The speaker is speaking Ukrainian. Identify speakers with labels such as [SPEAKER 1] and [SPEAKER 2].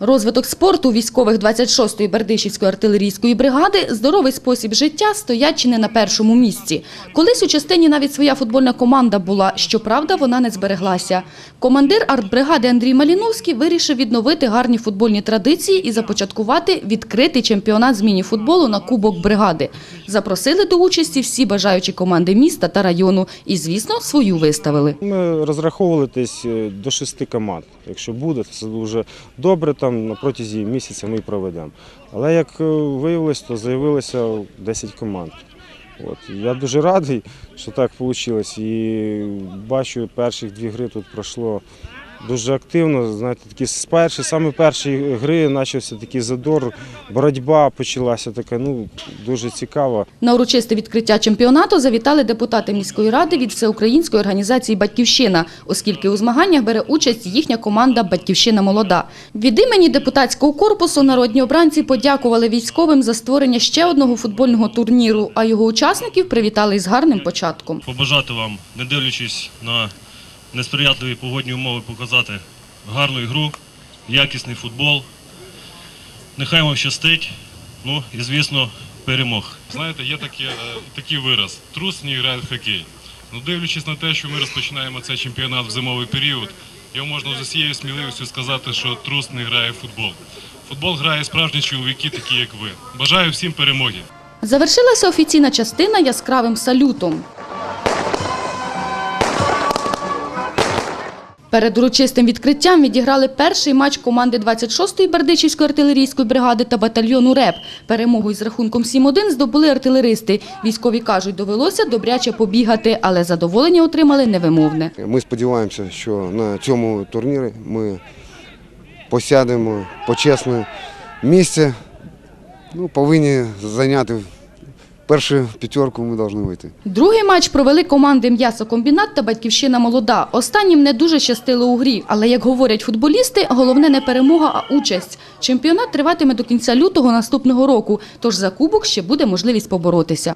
[SPEAKER 1] Розвиток спорту військових 26-ї Бердичівської артилерійської бригади, здоровий спосіб життя стоять чи не на першому місці. Колись у частині навіть своя футбольна команда була, щоправда, вона не збереглася. Командир артбригади Андрій Маліновський вирішив відновити гарні футбольні традиції і започаткувати відкритий чемпіонат з міні-футболу на Кубок бригади. Запросили до участі всі бажаючі команди міста та району і, звісно, свою виставили.
[SPEAKER 2] Ми розраховували десь е, до шести команд. Якщо буде, це дуже добре. Там на протязі місяця ми проведемо. Але як е, виявилось, то з'явилося 10 команд. От. Я дуже радий, що так вийшло. І бачу, перші дві гри тут пройшло дуже активно. Знаєте, такі з перші, саме перші гри почався такий задор, боротьба почалася така, ну дуже цікава.
[SPEAKER 1] На урочисте відкриття чемпіонату завітали депутати міської ради від всеукраїнської організації «Батьківщина», оскільки у змаганнях бере участь їхня команда «Батьківщина молода». Від імені депутатського корпусу народні обранці подякували військовим за створення ще одного футбольного турніру, а його учасників привітали із гарним початком.
[SPEAKER 3] побажати вам, не дивлячись на несприятливі погодні умови, показати гарну ігру, якісний футбол. Нехай вам щастить. Ну і звісно, перемог.
[SPEAKER 4] Знаєте, є таке, е, такий вираз трус не грає в хокей. Ну, дивлячись на те, що ми розпочинаємо цей чемпіонат в зимовий період, його можна з усією сміливістю сказати, що трус не грає в футбол. Футбол грає справжні чоловіки, такі як ви. Бажаю всім перемоги.
[SPEAKER 1] Завершилася офіційна частина яскравим салютом. Перед урочистим відкриттям відіграли перший матч команди 26-ї Бердичівської артилерійської бригади та батальйону РЕП. Перемогу із рахунком 7-1 здобули артилеристи. Військові кажуть, довелося добряче побігати, але задоволення отримали невимовне.
[SPEAKER 5] Ми сподіваємося, що на цьому турнірі ми посядемо почесне місце. Ну, повинні зайняти першу п'ятерку, ми повинні вийти.
[SPEAKER 1] Другий матч провели команди «М'ясокомбінат» та «Батьківщина молода». Останнім не дуже щастило у грі, але, як говорять футболісти, головне не перемога, а участь. Чемпіонат триватиме до кінця лютого наступного року, тож за кубок ще буде можливість поборотися.